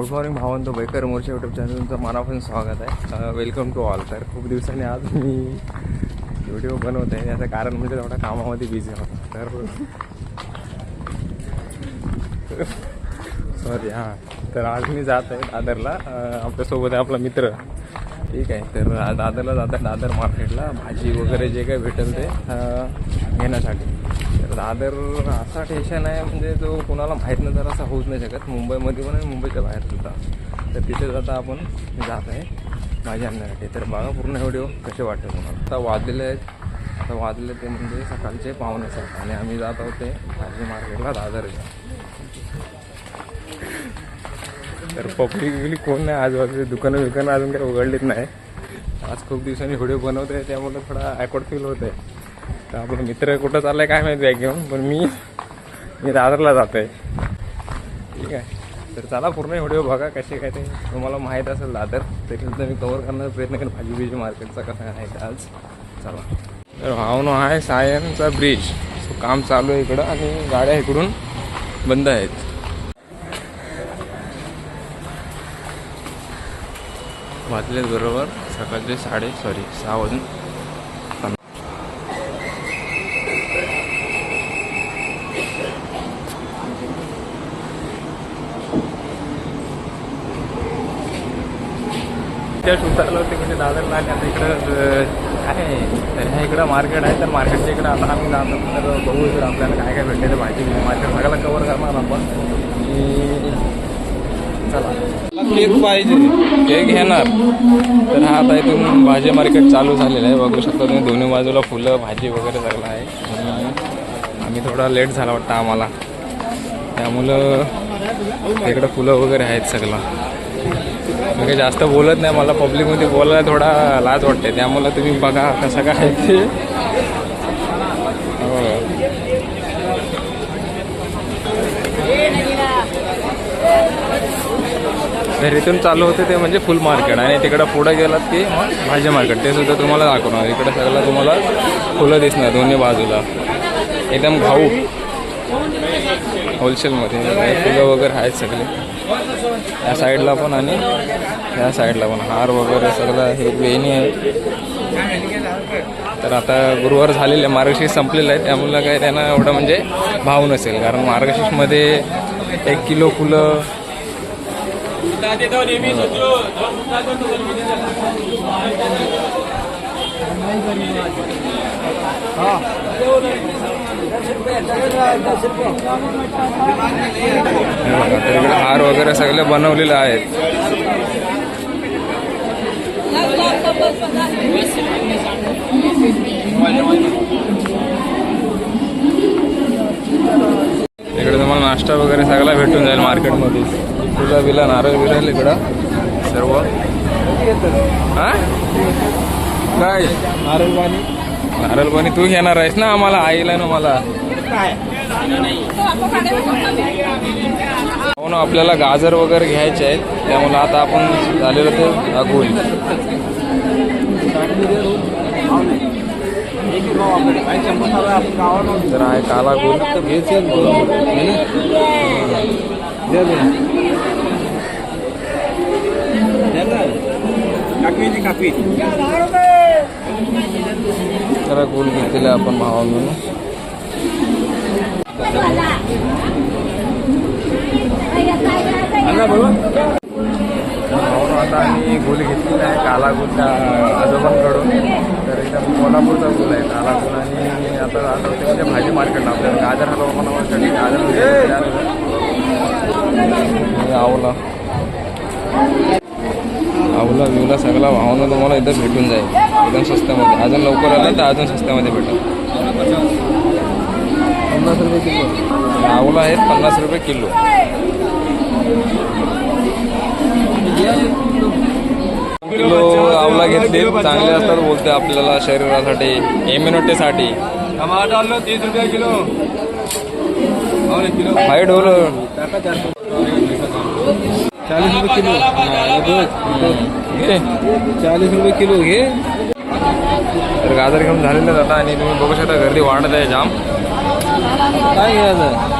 Good morning भावंत बैकर मोर्चा यूट्यूब चॅनल तुमचं मनापासून स्वागत आहे. वेलकम टू ऑल तर खूप दिवसांनी आज मी व्हिडिओ बनवत आहे. याचं कारण म्हणजे थोडा कामामध्ये बिझी होता. तर सॉरी हां. तर आज मी जात आहे दादरला. आपल्यासोबत आहे आपला मित्र. ठीक आहे. तर दादरला जात आहे. दादर मार्केटला भाजी वगैरे जे काही भेटेल ते. घेण्यासाठी तर दादर असा स्टेशन आहे म्हणजे जो कोणाला माहीत नाही तर असा होऊच नाही शकत. मुंबईमध्ये पण आणि मुंबईच्या बाहेर सुद्धा. तर तिथे जाता आपण जात आहे माझ्या आणण्यासाठी तर बघा पूर्ण व्हिडिओ कसे वाटते तुम्हाला? आता वाजलेले आहेत. आता वाजले ते म्हणजे सकाळचे पाहुणे सात आणि आम्ही जात आहोत ते भाजी मार्केटला दादरच्या तर पब्लिक बिली कोण नाही आजूबाजूचे दुकानं बिकानं अजून काही उघडलीच नाही. आज खूप दिवसांनी व्हिडिओ बनवत आहे त्यामुळे थोडा ॲकॉर्ड फील होत आहे तर आपला मित्र कुठं चाललाय काय माहिती बॅग घेऊन पण मी मी दादरला जात आहे ठीक आहे. तर चला पूर्ण व्हिडिओ बघा कसे काय ते. तुम्हाला माहीत असेल दादर तरी मी कवर करण्याचा प्रयत्न करेन. भाजी बिजी मार्केटचा कसा आहे आज. चला. तर भावनो आहे सायनचा ब्रिज. सो काम चालू आहे इकडं आणि गाड्या इकडून बंद आहेत. वाजले बरोबर सकाळचे साडे सॉरी सहा वाजून त्या शूट होते म्हणजे दादरला आणि आता इकडं काय तर ह्या इकडं मार्केट आहे तर मार्केटच्या इकडं आता आम्ही जातो. तर बघू इकडं आपल्याला काय काय भेटते ते माहिती मार्केट सगळं कवर करणार आपण. चला. केक पाहिजे. केक घेणार. तर हा आता इथून भाजी मार्केट चालू झालेलं आहे. बघू शकता तुम्ही दोन्ही बाजूला फुलं भाजी वगैरे सगळं आहे. आम्ही थोडा लेट झाला वाटतं आम्हाला. त्यामुळं इकडं फुलं वगैरे आहेत सगळं. मी काही जास्त बोलत नाही मला पब्लिकमध्ये बोलायला थोडा लाज वाटते. त्यामुळे तुम्ही बघा कसं काय ते. हो. तर इथून चालू होते ते म्हणजे फुल मार्केट आणि तिकडं पुढं गेलात की मग भाजी मार्केट ते सुद्धा तुम्हाला दाखवणार. इकडं सगळं तुम्हाला फुलं दिसणार दोन्ही बाजूला. एकदम घाऊ. होलसेलमध्ये. फुलं वगैरे आहेत सगळे. या साईडला पण आणि या साईडला पण. हार वगैरे सगळं हे वेणी आहे. तर आता गुरुवार झालेले आहे. मार्गशीर्ष संपलेलं आहे त्यामुळं काय त्यांना एवढं म्हणजे भाव नसेल. कारण मार्गशीर्षमध्ये एक किलो फुलं इकडे हार वगैरे सगळे बनवलेले आहेत. इकडे तुम्हाला नाश्ता वगैरे सगळा भेटून जाईल मार्केटमध्ये. तुला बिला नारळ बिरळ इकडं? सर्व? हा? काय? नारळ पाणी नारळ पाणी तू घेणार आहेस ना आम्हाला आईला ना मला. हो ना आपल्याला गाजर वगैरे घ्यायचे आहेत. त्यामुळे आता आपण झालेलं ते दाखवू तर आहे काला गुल. जरा गुल घेतलेले आपण भावा म्हणून भावानं आता आम्ही गुल घेतलेला आहे काला गुल त्या आजोबांकडून तर एकदम कोल्हापूरचा गुल आहे काला गुल आणि आता आता होते म्हणजे भाजी मार्केटला आपल्याला गाजर हलवा बनवण्यासाठी गाजर वगैरे हे आवला आवला बिवला सगळा भावना तुम्हाला इथं भेटून जाईल. एकदम स्वस्तामध्ये. अजून लवकर आलं तर अजून स्वस्तामध्ये भेटेल. पन्नास रुपये किलो. आवला आहेत पन्नास रुपये किलो. किलो आवला घेतले. चांगले असतात बोलते आपल्याला शरीरासाठी इम्युनिटीसाठी टमाटर तीस रुपये किलो. हाईट होलं चालीस रुपये किलो. घे. चालीस रुपये किलो घे. तर गाजर घेऊन झालेलं आता आणि तुम्ही बघू शकता गर्दी वाढत आहे जाम. काय घ्यायचं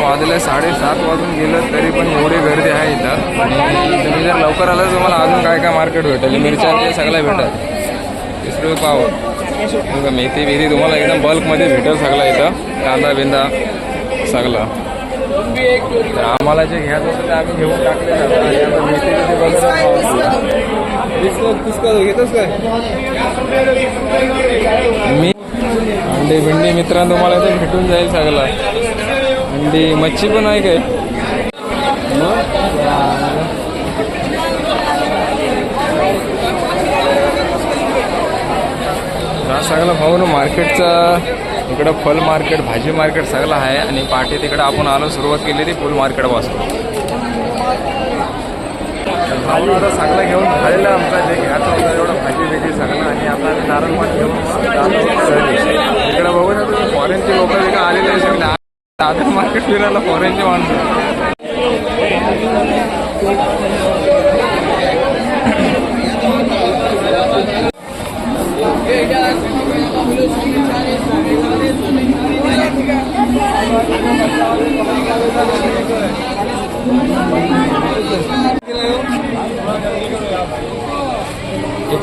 वाजले साडेसात वाजून गेलं तरी पण एवढी गर्दी आहे इथं. आणि तुम्ही जर लवकर आलं तर तुम्हाला अजून काय काय मार्केट भेटेल? मिरच्या ते सगळं भेटत तीस रुपये पाव. बघा मेथी बिथी तुम्हाला एकदम बल्कमध्ये भेटेल सगळं इथं. कांदा बिंदा सगळं. तर आम्हाला जे घ्यायचं होतं ते आम्ही घेऊन टाकले आणि काय? मी अंडी बिंडी मित्रांनो तुम्हाला इथे भेटून जाईल सगळं. अंडी मच्छी पण आहे काय? सगळं सगळं ना मार्केटचा इकडं फल मार्केट भाजी मार्केट सगळं आहे आणि पाठी तिकडं आपण आलो सुरुवात केली ती फुल मार्केटपासून वाचतो भाऊ आता सगळं घेऊन झालेलं आमचा जे घ्यायचं होतं एवढं भाजी बिजी सगळं आणि आता आम्ही नारळ घेऊन इकडं बघू ना तुम्ही फॉरेनचे लोक इकडे आलेले सगळे आता मार्केट फिरायला फॉरेनचे माणसं.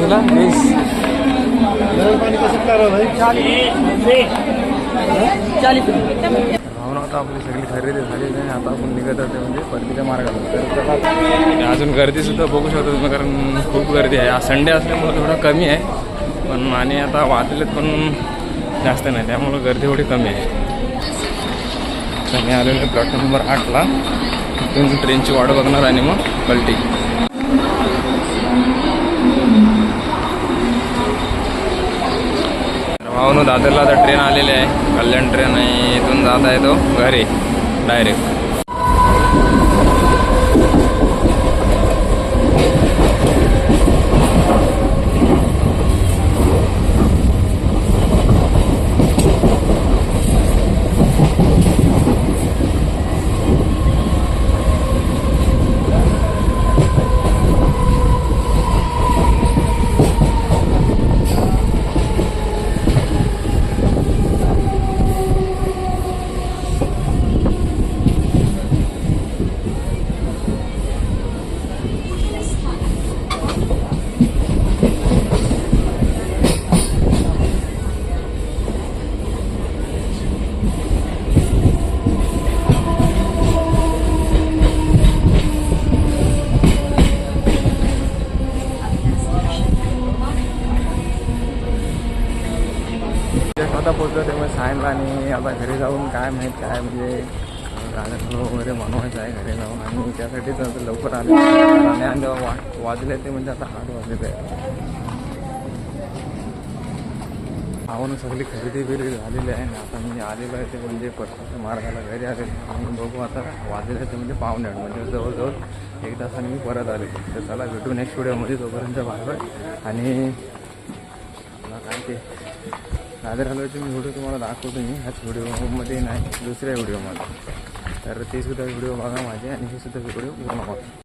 कितीला वीस भावना आता आपली सगळी खरेदी झालेली आहे आता आपण निघत आहे म्हणजे परतीच्या मार्गाला अजून गर्दी सुद्धा बघू शकतो तुम्ही कारण खूप गर्दी आहे. आज संडे असल्यामुळे थोडं कमी आहे पण आणि आता वाजलेत पण जास्त नाही त्यामुळं गर्दी थोडी कमी आहे. मी आलेलो प्लॅटफॉर्म नंबर आठला. तिथून ट्रेनची वाट बघणार आणि मग पलटी. भावनो दादरला तर ट्रेन आलेली आहे. कल्याण ट्रेन आहे. इथून जात आहे तो घरी. डायरेक्ट आता पोचलो तेव्हा सायंकाळ आणि आता घरी जाऊन काय माहीत काय म्हणजे गाड्या वगैरे बनवायचं आहे घरी जाऊन आणि त्यासाठीच आता लवकर आले. आणि जेव्हा वा वाजले ते म्हणजे आता आठ वाजले आहे आव्हानं सगळी खरेदी बिरेदी झालेली आहे ना आता मी आलेलो आहे ते म्हणजे परतीच्या मार्गाला घरी आले आणि बघू आता वाजले आहे ते म्हणजे पाहुणे म्हणजे जवळजवळ एक तासाने मी परत आले. तर चला भेटू नेक्स्ट व्हिडिओमध्ये तोपर्यंत बाहेर आणि मला काय ते दादर हलवायचे मी व्हिडिओ तुम्हाला दाखवतो मी. ह्याच व्हिडिओमध्ये नाही दुसऱ्या व्हिडिओमध्ये. तर ते सुद्धा व्हिडिओ बघा माझे आणि हे सुद्धा व्हिडिओ पूर्ण बघा.